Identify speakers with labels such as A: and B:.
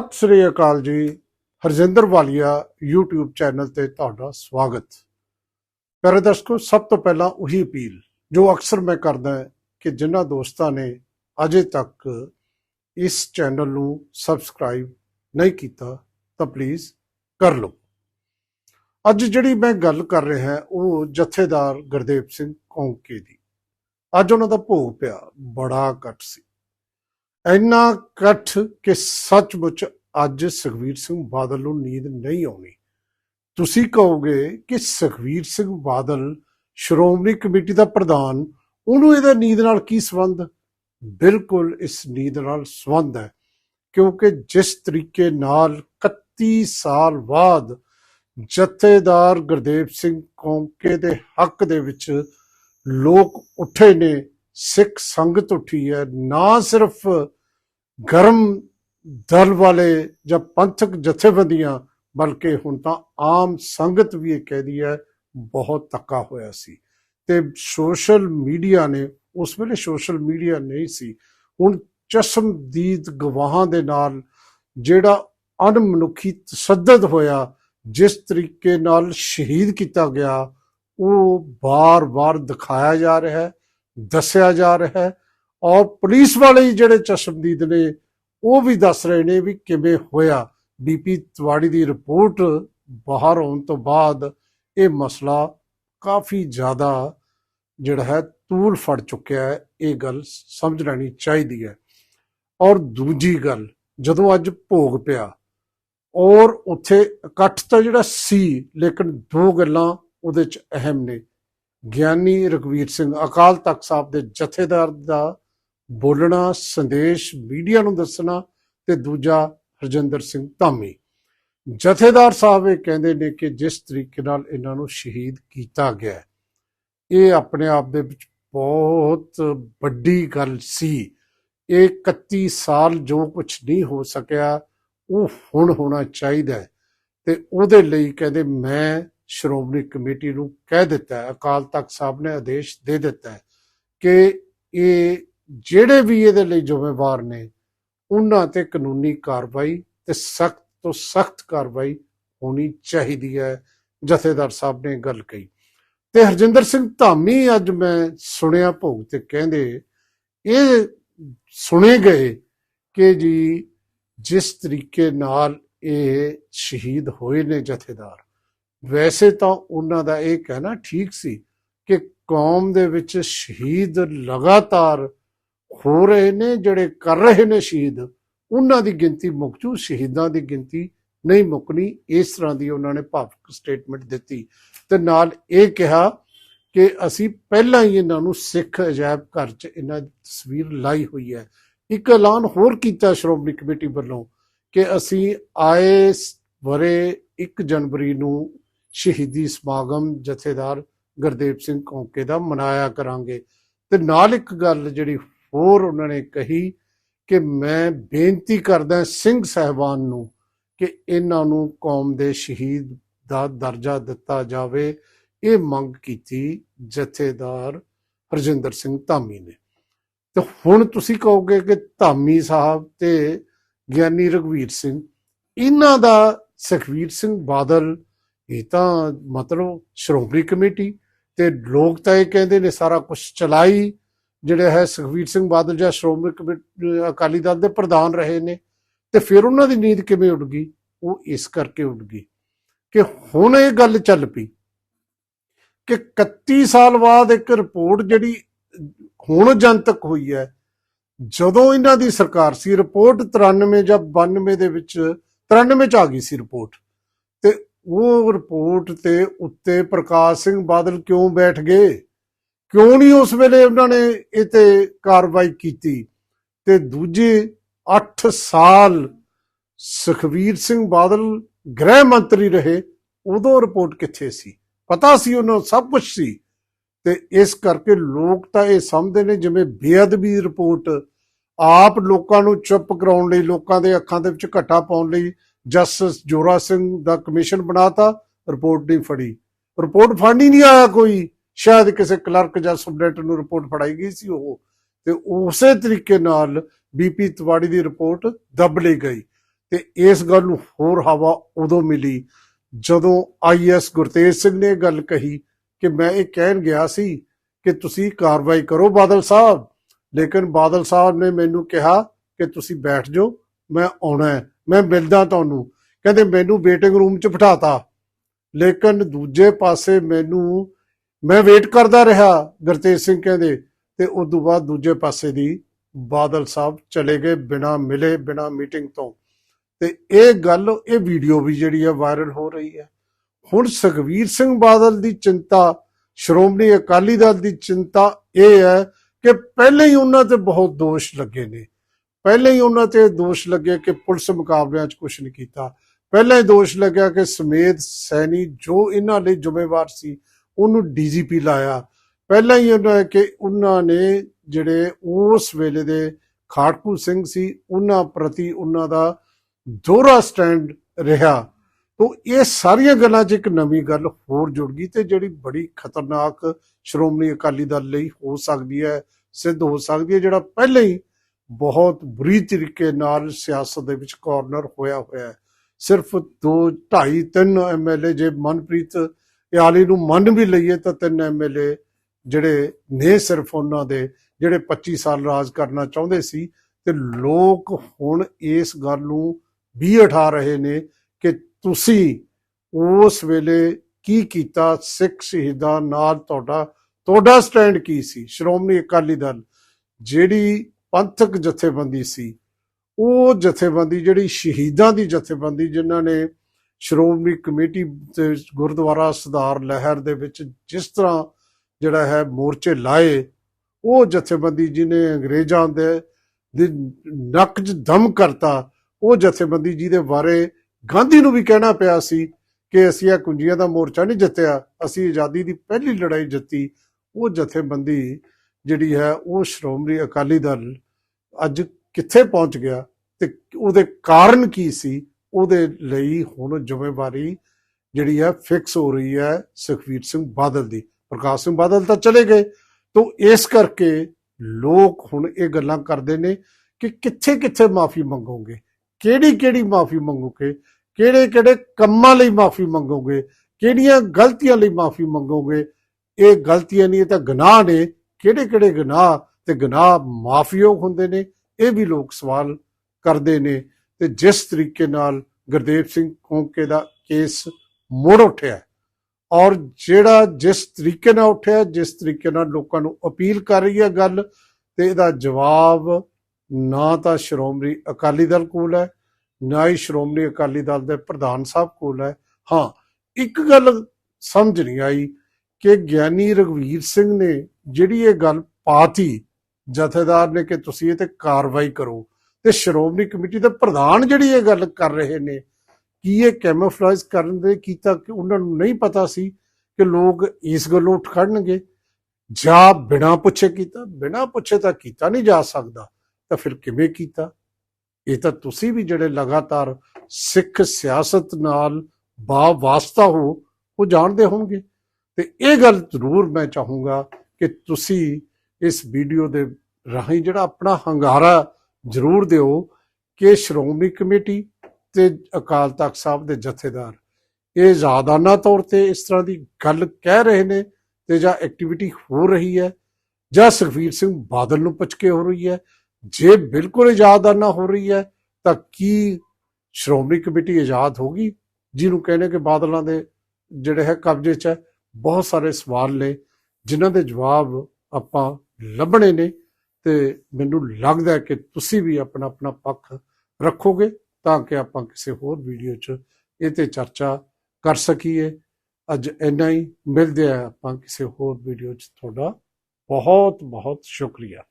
A: ਸਤਿ ਸ੍ਰੀ ਅਕਾਲ ਜੀ। ਹਰਜਿੰਦਰ ਵਾਲੀਆ, YouTube channel ਤੇ ਤੁਹਾਡਾ ਸਵਾਗਤ। ਪਿਆਰੇ ਦਰਸ਼ਕੋ, ਸਭ ਤੋਂ ਪਹਿਲਾਂ ਉਹੀ ਅਪੀਲ ਜੋ ਅਕਸਰ ਮੈਂ ਕਰਦਾ ਕਿ ਜਿਨ੍ਹਾਂ ਦੋਸਤਾਂ ਨੇ ਅਜੇ ਤੱਕ ਇਸ ਚੈਨਲ ਨੂੰ ਸਬਸਕ੍ਰਾਈਬ ਨਹੀਂ ਕੀਤਾ, ਤਾਂ ਪਲੀਜ਼ ਕਰ ਲਓ। ਅੱਜ ਜਿਹੜੀ ਮੈਂ ਗੱਲ ਕਰ ਰਿਹਾ ਉਹ ਜਥੇਦਾਰ ਗੁਰਦੇਵ ਸਿੰਘ ਕੌਂਕੇ ਦੀ। ਅੱਜ ਉਹਨਾਂ ਦਾ ਭੋਗ ਪਿਆ ਬੜਾ ਇਕੱਠ ਸੀ। ਇੰਨਾ ਇਕੱਠ ਕਿ ਸੱਚਮੁੱਚ ਅੱਜ ਸੁਖਵੀਰ ਸਿੰਘ ਬਾਦਲ ਨੂੰ ਨੀਂਦ ਨਹੀਂ ਆਉਣੀ। ਤੁਸੀਂ ਕਹੋਗੇ ਕਿ ਸੁਖਵੀਰ ਸਿੰਘ ਬਾਦਲ ਸ਼੍ਰੋਮਣੀ ਕਮੇਟੀ ਦਾ ਪ੍ਰਧਾਨ, ਉਹਨੂੰ ਇਹਦਾ ਨੀਂਦ ਨਾਲ ਕੀ ਸੰਬੰਧ? ਬਿਲਕੁਲ ਇਸ ਨੀਂਦ ਨਾਲ ਸੰਬੰਧ ਹੈ, ਕਿਉਂਕਿ ਜਿਸ ਤਰੀਕੇ ਨਾਲ 31 ਸਾਲ ਬਾਅਦ ਜਥੇਦਾਰ ਗੁਰਦੇਵ ਸਿੰਘ ਕੌਂਕੇ ਦੇ ਹੱਕ ਦੇ ਵਿੱਚ ਲੋਕ ਉੱਠੇ ਨੇ ਸਿੱਖ ਸੰਗਤ ਉੱਠੀ ਹੈ, ਨਾ ਸਿਰਫ ਗਰਮ ਦਲ ਵਾਲੇ ਜਾਂ ਪੰਥਕ ਜਥੇਬੰਦੀਆਂ, ਬਲਕਿ ਹੁਣ ਤਾਂ ਆਮ ਸੰਗਤ ਵੀ ਇਹ ਕਹਿਦੀ ਹੈ, ਬਹੁਤ ਤੱਕਾ ਹੋਇਆ ਸੀ। ਤੇ ਸੋਸ਼ਲ ਮੀਡੀਆ ਨੇ, ਉਸ ਵੇਲੇ ਸੋਸ਼ਲ ਮੀਡੀਆ ਨਹੀਂ ਸੀ, ਹੁਣ ਚਸ਼ਮਦੀਦ ਗਵਾਹਾਂ ਦੇ ਨਾਲ ਜਿਹੜਾ ਅਣਮਨੁੱਖੀ ਤਸੱਦਦ ਹੋਇਆ, ਜਿਸ ਤਰੀਕੇ ਨਾਲ ਸ਼ਹੀਦ ਕੀਤਾ ਗਿਆ, ਉਹ ਬਾਰ-ਬਾਰ ਦਿਖਾਇਆ ਜਾ ਰਿਹਾ ਹੈ। ਦੱਸਿਆ ਜਾ ਰਿਹਾ ਹੈ। ਔਰ ਪੁਲਿਸ ਵਾਲੇ ਜਿਹੜੇ ਚਸ਼ਮਦੀਦ ਨੇ, ਉਹ ਵੀ ਦੱਸ ਰਹੇ ਨੇ ਵੀ ਕਿਵੇਂ ਹੋਇਆ। ਬੀਪੀ ਤਿਵਾੜੀ ਦੀ ਰਿਪੋਰਟ ਬਾਹਰ ਆਉਣ ਤੋਂ ਬਾਅਦ ਇਹ ਮਸਲਾ ਕਾਫੀ ਜ਼ਿਆਦਾ ਜਿਹੜਾ ਹੈ ਤੂਲ ਫੜ ਚੁੱਕਿਆ ਹੈ। ਇਹ ਗੱਲ ਸਮਝ ਲੈਣੀ ਚਾਹੀਦੀ ਹੈ। ਔਰ ਦੂਜੀ ਗੱਲ, ਜਦੋਂ ਅੱਜ ਭੋਗ ਪਿਆ ਔਰ ਉੱਥੇ ਇਕੱਠ ਤਾਂ ਜਿਹੜਾ ਸੀ, ਲੇਕਿਨ ਦੋ ਗੱਲਾਂ ਉਹਦੇ ਚ ਅਹਿਮ ਨੇ। ਗਿਆਨੀ ਰਘਵੀਰ ਸਿੰਘ, ਅਕਾਲ ਤਖਤ ਸਾਹਿਬ ਦੇ ਜਥੇਦਾਰ ਦਾ ਬੋਲਣਾ, ਸੰਦੇਸ਼, ਮੀਡੀਆ ਨੂੰ ਦੱਸਣਾ ਤੇ ਦੂਜਾ ਹਰਜਿੰਦਰ ਸਿੰਘ ਧਾਮੀ। ਜਥੇਦਾਰ ਸਾਹਿਬ ਇਹ ਕਹਿੰਦੇ ਨੇ ਕਿ ਜਿਸ ਤਰੀਕੇ ਨਾਲ ਇਹਨਾਂ ਨੂੰ ਸ਼ਹੀਦ ਕੀਤਾ ਗਿਆ ਇਹ ਆਪਣੇ ਆਪ ਦੇ ਵਿੱਚ ਬਹੁਤ ਵੱਡੀ ਗੱਲ ਸੀ। ਇਹ 31 ਸਾਲ ਜੋ ਕੁਝ ਨਹੀਂ ਹੋ ਸਕਿਆ, ਉਹ ਹੁਣ ਹੋਣਾ ਚਾਹੀਦਾ ਤੇ ਉਹਦੇ ਲਈ ਕਹਿੰਦੇ ਮੈਂ ਸ਼੍ਰੋਮਣੀ ਕਮੇਟੀ ਨੂੰ ਕਹਿ ਦਿੱਤਾ ਹੈ, ਅਕਾਲ ਤਖਤ ਸਾਹਿਬ ਨੇ ਆਦੇਸ਼ ਦੇ ਦਿੱਤਾ ਹੈ ਕਿ ਇਹ ਜਿਹੜੇ ਵੀ ਇਹਦੇ ਲਈ ਜ਼ਿੰਮੇਵਾਰ ਨੇ, ਉਹਨਾਂ ਤੇ ਕਾਨੂੰਨੀ ਕਾਰਵਾਈ ਤੇ ਸਖਤ ਤੋਂ ਸਖਤ ਕਾਰਵਾਈ ਹੋਣੀ ਚਾਹੀਦੀ ਹੈ, ਜਥੇਦਾਰ ਸਾਹਿਬ ਨੇ ਗੱਲ ਕਹੀ। ਤੇ ਹਰਜਿੰਦਰ ਸਿੰਘ ਧਾਮੀ ਅੱਜ ਮੈਂ ਸੁਣਿਆ ਭੋਗ ਤੇ ਕਹਿੰਦੇ, ਇਹ ਸੁਣੇ ਗਏ ਕਿ ਜੀ ਜਿਸ ਤਰੀਕੇ ਨਾਲ ਇਹ ਸ਼ਹੀਦ ਹੋਏ ਨੇ ਜਥੇਦਾਰ ਵੈਸੇ ਤਾਂ ਉਹਨਾਂ ਦਾ ਇਹ ਕਹਿਣਾ ਠੀਕ ਸੀ ਕਿ ਕੌਮ ਦੇ ਵਿੱਚ ਸ਼ਹੀਦ ਲਗਾਤਾਰ ਹੋ ਰਹੇ ਨੇ, ਜਿਹੜੇ ਕਰ ਰਹੇ ਨੇ ਸ਼ਹੀਦ, ਉਹਨਾਂ ਦੀ ਗਿਣਤੀ ਮੁੱਕ ਸ਼ਹੀਦਾਂ ਦੀ ਗਿਣਤੀ ਨਹੀਂ ਮੁੱਕਣੀ, ਇਸ ਤਰ੍ਹਾਂ ਦੀ ਉਹਨਾਂ ਨੇ ਭਾਵਕ ਸਟੇਟਮੈਂਟ ਦਿੱਤੀ। ਤੇ ਨਾਲ ਇਹ ਕਿਹਾ ਕਿ ਅਸੀਂ ਪਹਿਲਾਂ ਹੀ ਇਹਨਾਂ ਨੂੰ ਸਿੱਖ ਅਜਾਇਬ ਘਰ 'ਚ ਇਹਨਾਂ ਦੀ ਤਸਵੀਰ ਲਾਈ ਹੋਈ ਹੈ। ਇੱਕ ਐਲਾਨ ਹੋਰ ਕੀਤਾ ਸ਼੍ਰੋਮਣੀ ਕਮੇਟੀ ਵੱਲੋਂ ਕਿ ਅਸੀਂ ਆਏ ਵਰੇ 1 ਜਨਵਰੀ ਨੂੰ ਸ਼ਹੀਦੀ ਸਮਾਗਮ ਜਥੇਦਾਰ ਗੁਰਦੇਵ ਸਿੰਘ ਕੌਂਕੇ ਦਾ ਮਨਾਇਆ ਕਰਾਂਗੇ। ਤੇ ਨਾਲ ਇੱਕ ਗੱਲ ਜਿਹੜੀ ਹੋਰ ਉਹਨਾਂ ਨੇ ਕਹੀ ਕਿ ਮੈਂ ਬੇਨਤੀ ਕਰਦਾ ਸਿੰਘ ਸਹਿਬਾਨ ਨੂੰ ਕਿ ਇਹਨਾਂ ਨੂੰ ਕੌਮ ਦੇ ਸ਼ਹੀਦ ਦਾ ਦਰਜਾ ਦਿੱਤਾ ਜਾਵੇ। ਇਹ ਮੰਗ ਕੀਤੀ ਜਥੇਦਾਰ ਹਰਜਿੰਦਰ ਸਿੰਘ ਧਾਮੀ ਨੇ। ਤੇ ਹੁਣ ਤੁਸੀਂ ਕਹੋਗੇ ਕਿ ਧਾਮੀ ਸਾਹਿਬ ਤੇ ਗਿਆਨੀ ਰਗਵੀਰ ਸਿੰਘ, ਇਹਨਾਂ ਦਾ ਸੁਖਵੀਰ ਸਿੰਘ ਬਾਦਲ ਇਹ ਤਾਂ ਮਤਲਬ ਸ਼੍ਰੋਮਣੀ ਕਮੇਟੀ ਤੇ ਲੋਕ ਤਾਂ ਇਹ ਕਹਿੰਦੇ ਨੇ ਸਾਰਾ ਕੁਝ ਚਲਾਈ, ਜਿਹੜੇ ਹੈ ਸੁਖਵੀਰ ਸਿੰਘ ਬਾਦਲ ਜਾਂ ਸ਼੍ਰੋਮਣੀ ਕਮੇਟੀ ਅਕਾਲੀ ਦਲ ਦੇ ਪ੍ਰਧਾਨ ਰਹੇ ਨੇ, ਤੇ ਫਿਰ ਉਹਨਾਂ ਦੀ ਨੀਂਦ ਕਿਵੇਂ ਉੱਡ ਗਈ? ਉਹ ਇਸ ਕਰਕੇ ਉੱਡ ਗਈ ਕਿ ਹੁਣ ਇਹ ਗੱਲ ਚੱਲ ਪਈ ਕਿ 31 ਸਾਲ ਬਾਅਦ ਇੱਕ ਰਿਪੋਰਟ ਜਿਹੜੀ ਹੁਣ ਜਨਤਕ ਹੋਈ ਹੈ, ਜਦੋਂ ਇਹਨਾਂ ਦੀ ਸਰਕਾਰ ਸੀ, ਰਿਪੋਰਟ 93 ਜਾਂ 92 ਦੇ ਵਿੱਚ 93 ਚ ਆ ਗਈ ਸੀ ਰਿਪੋਰਟ। ਉਹ ਰਿਪੋਰਟ ਤੇ ਉੱਤੇ ਪ੍ਰਕਾਸ਼ ਸਿੰਘ ਬਾਦਲ ਕਿਉਂ ਬੈਠ ਗਏ? ਕਿਉਂ ਨਹੀਂ ਉਸ ਵੇਲੇ ਉਹਨਾਂ ਨੇ ਇਹ ਤੇ ਕਾਰਵਾਈ ਕੀਤੀ? ਤੇ ਦੂਜੇ 8 ਸਾਲ ਸੁਖਵੀਰ ਸਿੰਘ ਬਾਦਲ ਗ੍ਰਹਿ ਮੰਤਰੀ ਰਹੇ, ਉਦੋਂ ਰਿਪੋਰਟ ਕਿੱਥੇ ਸੀ? ਪਤਾ ਸੀ ਉਹਨਾਂ ਸਭ ਕੁਝ ਸੀ। ਤੇ ਇਸ ਕਰਕੇ ਲੋਕ ਤਾਂ ਇਹ ਸਮਝਦੇ ਨੇ ਜਿਵੇਂ ਬੇਅਦਬੀ ਰਿਪੋਰਟ ਆਪ ਲੋਕਾਂ ਨੂੰ ਚੁੱਪ ਕਰਾਉਣ ਲਈ, ਲੋਕਾਂ ਦੇ ਅੱਖਾਂ ਦੇ ਵਿੱਚ ਘੱਟਾ ਪਾਉਣ ਲਈ ਜਸਟਿਸ ਜੋਰਾ ਸਿੰਘ ਦਾ ਕਮਿਸ਼ਨ ਬਣਾਤਾ, ਰਿਪੋਰਟ ਨਹੀਂ ਫੜੀ। ਰਿਪੋਰਟ ਫੜ ਹੀ ਨਹੀਂ ਆਇਆ ਕੋਈ। ਸ਼ਾਇਦ ਕਿਸੇ ਕਲਰਕ ਜਾਂ ਸਬਡੈਂਟ ਨੂੰ ਰਿਪੋਰਟ ਫੜਾਈ ਗਈ ਸੀ ਉਹ। ਤੇ ਉਸੇ ਤਰੀਕੇ ਨਾਲ ਬੀਪੀ ਤਿਵਾੜੀ ਦੀ ਰਿਪੋਰਟ ਦੱਬ ਲਈ ਗਈ। ਤੇ ਇਸ ਗੱਲ ਨੂੰ ਹੋਰ ਹਵਾ ਉਦੋਂ ਮਿਲੀ ਜਦੋਂ ਆਈਐਸ ਗੁਰਤੇਜ ਸਿੰਘ ਨੇ ਇਹ ਗੱਲ ਕਹੀ ਕਿ ਮੈਂ ਇਹ ਕਹਿਣ ਗਿਆ ਸੀ ਕਿ ਤੁਸੀਂ ਕਾਰਵਾਈ ਕਰੋ ਬਾਦਲ ਸਾਹਿਬ। ਲੇਕਿਨ ਬਾਦਲ ਸਾਹਿਬ ਨੇ ਮੈਨੂੰ ਕਿਹਾ ਕਿ ਤੁਸੀਂ ਬੈਠ ਜਾਓ, ਮੈਂ ਆਉਣਾ ਹੈ। ਮੈਂ ਮਿਲਦਾ ਤੁਹਾਨੂੰ। ਕਹਿੰਦੇ ਮੈਨੂੰ ਵੇਟਿੰਗ ਰੂਮ 'ਚ ਬਿਠਾਤਾ। ਲੇਕਿਨ ਦੂਜੇ ਪਾਸੇ ਮੈਨੂੰ, ਮੈਂ ਵੇਟ ਕਰਦਾ ਰਿਹਾ, ਗੁਰਤੇਜ ਸਿੰਘ ਕਹਿੰਦੇ। ਤੇ ਉਸ ਤੋਂ ਬਾਅਦ ਦੂਜੇ ਪਾਸੇ ਦੀ ਬਾਦਲ ਸਾਹਿਬ ਚਲੇ ਗਏ ਬਿਨਾ ਮਿਲੇ, ਬਿਨਾ ਮੀਟਿੰਗ ਤੋਂ। ਤੇ ਇਹ ਗੱਲ, ਇਹ ਵੀਡੀਓ ਵੀ ਜਿਹੜੀ ਹੈ ਵਾਇਰਲ ਹੋ ਰਹੀ ਹੈ ਹੁਣ ਸੁਖਵੀਰ ਸਿੰਘ ਬਾਦਲ ਦੀ ਚਿੰਤਾ, ਸ਼੍ਰੋਮਣੀ ਅਕਾਲੀ ਦਲ ਦੀ ਚਿੰਤਾ ਇਹ ਹੈ ਕਿ ਪਹਿਲੇ ਹੀ ਉਹਨਾਂ ਤੇ ਬਹੁਤ ਦੋਸ਼ ਲੱਗੇ ਨੇ। ਪਹਿਲਾਂ ਹੀ ਉਹਨਾਂ ਤੇ ਦੋਸ਼ ਲੱਗੇ ਕਿ ਪੁਲਿਸ ਮੁਕਾਬਲਿਆਂ 'ਚ ਕੁਝ ਨਹੀਂ ਕੀਤਾ। ਪਹਿਲਾਂ ਹੀ ਦੋਸ਼ ਲੱਗਿਆ ਕਿ ਸਮੇਤ ਸੈਣੀ ਜੋ ਇਹਨਾਂ ਲਈ ਜ਼ਿੰਮੇਵਾਰ ਸੀ, ਉਹਨੂੰ ਡੀਜੀਪੀ ਲਾਇਆ। ਪਹਿਲਾਂ ਹੀ ਉਹਨਾਂ ਕਿ ਉਹਨਾਂ ਨੇ ਜਿਹੜੇ ਉਸ ਵੇਲੇ ਦੇ ਖਾੜਕੂ ਸਿੰਘ ਸੀ, ਉਹਨਾਂ ਪ੍ਰਤੀ ਉਹਨਾਂ ਦਾ ਦੋਹਰਾ ਸਟੈਂਡ ਰਿਹਾ। ਤੋਂ ਇਹ ਸਾਰੀਆਂ ਗੱਲਾਂ 'ਚ ਇੱਕ ਨਵੀਂ ਗੱਲ ਹੋਰ ਜੁੜ ਗਈ ਤੇ ਜਿਹੜੀ ਬੜੀ ਖਤਰਨਾਕ ਸ਼੍ਰੋਮਣੀ ਅਕਾਲੀ ਦਲ ਲਈ ਹੋ ਸਕਦੀ ਹੈ, ਸਿੱਧ ਹੋ ਸਕਦੀ ਹੈ, ਜਿਹੜਾ ਪਹਿਲਾਂ ਹੀ ਬਹੁਤ ਬੁਰੀ ਤਰੀਕੇ ਨਾਲ ਸਿਆਸਤ ਦੇ ਵਿੱਚ ਕਾਰਨਰ ਹੋਇਆ ਹੋਇਆ ਹੈ। ਸਿਰਫ 2 2.5 3 ਐਮਐਲਏ ਜੇ ਮਨਪ੍ਰੀਤ ਇਆਲੀ ਨੂੰ ਮੰਨ ਵੀ ਲਈਏ ਤਾਂ ਤਿੰਨ ਐਮਐਲਏ ਜਿਹੜੇ ਨੇ ਸਿਰਫ ਉਹਨਾਂ ਦੇ, ਜਿਹੜੇ 25 ਸਾਲ ਰਾਜ ਕਰਨਾ ਚਾਹੁੰਦੇ ਸੀ ਤੇ ਲੋਕ ਹੁਣ ਇਸ ਗੱਲ ਨੂੰ ਵੀ ਉਠਾ ਰਹੇ ਨੇ ਕਿ ਤੁਸੀਂ ਉਸ ਵੇਲੇ ਕੀ ਕੀਤਾ? ਸਿੱਖ ਸ਼ਹੀਦਾਂ ਨਾਲ ਤੁਹਾਡਾ ਤੁਹਾਡਾ ਸਟੈਂਡ ਕੀ ਸੀ? ਸ਼੍ਰੋਮਣੀ ਅਕਾਲੀ ਦਲ, ਜਿਹੜੀ ਪੰਥਕ ਜਥੇਬੰਦੀ ਸੀ। ਉਹ ਜਥੇਬੰਦੀ ਜਿਹੜੀ ਸ਼ਹੀਦਾਂ ਦੀ ਜਥੇਬੰਦੀ ਜਿਨ੍ਹਾਂ ਨੇ ਸ਼੍ਰੋਮਣੀ ਕਮੇਟੀ ਤੇ ਗੁਰਦੁਆਰਾ ਸੁਧਾਰ ਲਹਿਰ ਦੇ ਵਿੱਚ ਜਿਸ ਤਰ੍ਹਾਂ ਜਿਹੜਾ ਹੈ ਮੋਰਚੇ ਲਾਏ, ਉਹ ਜਥੇਬੰਦੀ ਜਿਹਨੇ ਅੰਗਰੇਜ਼ਾਂ ਦੇ ਨੱਕ 'ਚ ਦਮ ਕਰਤਾ, ਉਹ ਜਥੇਬੰਦੀ ਜਿਹਦੇ ਬਾਰੇ ਗਾਂਧੀ ਨੂੰ ਵੀ ਕਹਿਣਾ ਪਿਆ ਸੀ ਕਿ ਅਸੀਂ ਇਹ ਕੁੰਜੀਆਂ ਦਾ ਮੋਰਚਾ ਨਹੀਂ ਜਿੱਤਿਆ, ਅਸੀਂ ਆਜ਼ਾਦੀ ਦੀ ਪਹਿਲੀ ਲੜਾਈ ਜਿੱਤੀ। ਉਹ ਜਥੇਬੰਦੀ ਜਿਹੜੀ ਹੈ ਉਹ ਸ਼੍ਰੋਮਣੀ ਅਕਾਲੀ ਦਲ ਅੱਜ ਕਿੱਥੇ ਪਹੁੰਚ ਗਿਆ ਤੇ ਉਹਦੇ ਕਾਰਨ ਕੀ ਸੀ, ਉਹਦੇ ਲਈ ਹੁਣ ਜ਼ਿੰਮੇਵਾਰੀ ਜਿਹੜੀ ਹੈ ਫਿਕਸ ਹੋ ਰਹੀ ਹੈ ਸੁਖਵੀਰ ਸਿੰਘ ਬਾਦਲ ਦੀ। ਪ੍ਰਕਾਸ਼ ਸਿੰਘ ਬਾਦਲ ਤਾਂ ਚਲੇ ਗਏ, ਤੋਂ ਇਸ ਕਰਕੇ ਲੋਕ ਹੁਣ ਇਹ ਗੱਲਾਂ ਕਰਦੇ ਨੇ ਕਿ ਕਿੱਥੇ ਕਿੱਥੇ ਮਾਫੀ ਮੰਗੋਗੇ? ਕਿਹੜੀ ਕਿਹੜੀ ਮਾਫੀ ਮੰਗੋਗੇ? ਕਿਹੜੇ ਕਿਹੜੇ ਕੰਮਾਂ ਲਈ ਮਾਫੀ ਮੰਗੋਗੇ? ਕਿਹੜੀਆਂ ਗਲਤੀਆਂ ਲਈ ਮਾਫੀ ਮੰਗੋਗੇ? ਇਹ ਗਲਤੀਆਂ ਨਹੀਂ, ਇਹ ਤਾਂ ਗੁਨਾਹ ਨੇ। ਕਿਹੜੇ ਕਿਹੜੇ ਗੁਨਾਹ ਤੇ ਗੁਨਾਹ ਮਾਫੀਯੋਗ ਹੁੰਦੇ ਨੇ, ਇਹ ਵੀ ਲੋਕ ਸਵਾਲ ਕਰਦੇ ਨੇ। ਤੇ ਜਿਸ ਤਰੀਕੇ ਨਾਲ ਗੁਰਦੇਵ ਸਿੰਘ ਖੋਂਕੇ ਦਾ ਕੇਸ ਮੁੜ ਉੱਠਿਆ ਔਰ ਜਿਹੜਾ ਜਿਸ ਤਰੀਕੇ ਨਾਲ ਉੱਠਿਆ ਜਿਸ ਤਰੀਕੇ ਨਾਲ ਲੋਕਾਂ ਨੂੰ ਅਪੀਲ ਕਰ ਰਹੀ ਹੈ ਗੱਲ, ਤੇ ਇਹਦਾ ਜਵਾਬ ਨਾ ਤਾਂ ਸ਼੍ਰੋਮਣੀ ਅਕਾਲੀ ਦਲ ਕੋਲ ਹੈ, ਨਾ ਹੀ ਸ਼੍ਰੋਮਣੀ ਅਕਾਲੀ ਦਲ ਦੇ ਪ੍ਰਧਾਨ ਸਾਹਿਬ ਕੋਲ ਹੈ। ਹਾਂ, ਇੱਕ ਗੱਲ ਸਮਝ ਨਹੀਂ ਆਈ ਕਿ ਗਿਆਨੀ ਰਗਵੀਰ ਸਿੰਘ ਨੇ ਜਿਹੜੀ ਇਹ ਗੱਲ ਪਾਤੀ ਜਥੇਦਾਰ ਨੇ ਕਿ ਤੁਸੀਂ ਇਹ ਤੇ ਕਾਰਵਾਈ ਕਰੋ ਤੇ ਸ਼੍ਰੋਮਣੀ ਕਮੇਟੀ ਦੇ ਪ੍ਰਧਾਨ ਜਿਹੜੀ ਇਹ ਗੱਲ ਕਰ ਰਹੇ ਨੇ, ਕੀ ਇਹ ਕੈਮੋਫਲਾਈਜ਼ ਕਰਨ ਦੇ ਕੀਤਾ ਕਿ ਉਹਨਾਂ ਨੂੰ ਨਹੀਂ ਪਤਾ ਸੀ ਕਿ ਲੋਕ ਇਸ ਗੱਲੋਂ ਉੱਠ ਖੜਨਗੇ? ਜਾਂ ਬਿਨਾਂ ਪੁੱਛੇ ਕੀਤਾ, ਬਿਨਾਂ ਪੁੱਛੇ ਤਾਂ ਕੀਤਾ ਨਹੀਂ ਜਾ ਸਕਦਾ, ਤਾਂ ਫਿਰ ਕਿਵੇਂ ਕੀਤਾ? ਇਹ ਤਾਂ ਤੁਸੀਂ ਵੀ ਜਿਹੜੇ ਲਗਾਤਾਰ ਸਿੱਖ ਸਿਆਸਤ ਨਾਲ ਬਾ ਵਾਸਤਾ ਹੋ, ਉਹ ਜਾਣਦੇ ਹੋਣਗੇ। ਤੇ ਇਹ ਗੱਲ ਜ਼ਰੂਰ ਮੈਂ ਚਾਹੂੰਗਾ ਕਿ ਤੁਸੀਂ ਇਸ ਵੀਡੀਓ ਦੇ ਰਾਹੀਂ ਜਿਹੜਾ ਆਪਣਾ ਹੰਗਾਰਾ ਜ਼ਰੂਰ ਦਿਓ ਕਿ ਸ਼੍ਰੋਮਣੀ ਕਮੇਟੀ ਤੇ ਅਕਾਲ ਤਖਤ ਸਾਹਿਬ ਦੇ ਜਥੇਦਾਰ। ਇਹ ਜ਼ਿਆਦਾਨਾ ਤੌਰ ਤੇ ਇਸ ਤਰ੍ਹਾਂ ਦੀ ਗੱਲ ਕਹਿ ਰਹੇ ਨੇ ਤੇ ਜਾਂ ਐਕਟੀਵਿਟੀ ਹੋ ਰਹੀ ਹੈ ਜਾਂ ਸੁਖਵੀਰ ਸਿੰਘ ਬਾਦਲ ਨੂੰ ਪੁੱਛਕੇ ਹੋ ਰਹੀ ਹੈ। ਜੇ ਬਿਲਕੁਲ ਇਜਾਜ਼ਾਦਾਨਾ ਹੋ ਰਹੀ ਹੈ ਤਾਂ ਕੀ ਸ਼੍ਰੋਮਣੀ ਕਮੇਟੀ ਆਜ਼ਾਦ ਹੋਗੀ ਜਿਹਨੂੰ ਕਹਿੰਦੇ ਕਿ ਬਾਦਲਾਂ ਦੇ ਜਿਹੜੇ ਹੈ ਕਬਜ਼ੇ 'ਚ ਹੈ, ਬਹੁਤ ਸਾਰੇ ਸਵਾਲ ਨੇ। ਜਿਨ੍ਹਾਂ ਦੇ ਜਵਾਬ ਆਪਾਂ ਲੱਭਣੇ ਨੇ ਤੇ ਮੈਨੂੰ ਲੱਗਦਾ ਕਿ ਤੁਸੀਂ ਵੀ ਆਪਣਾ ਆਪਣਾ ਪੱਖ ਰੱਖੋਗੇ ਤਾਂ ਕਿ ਆਪਾਂ ਕਿਸੇ ਹੋਰ ਵੀਡੀਓ 'ਚ ਇਹ ਤੇ ਚਰਚਾ ਕਰ ਸਕੀਏ। ਅੱਜ ਇੰਨਾ ਹੀ। ਮਿਲਦੇ ਆ ਆਪਾਂ ਕਿਸੇ ਹੋਰ ਵੀਡੀਓ 'ਚ। ਤੁਹਾਡਾ ਬਹੁਤ ਬਹੁਤ ਸ਼ੁਕਰੀਆ।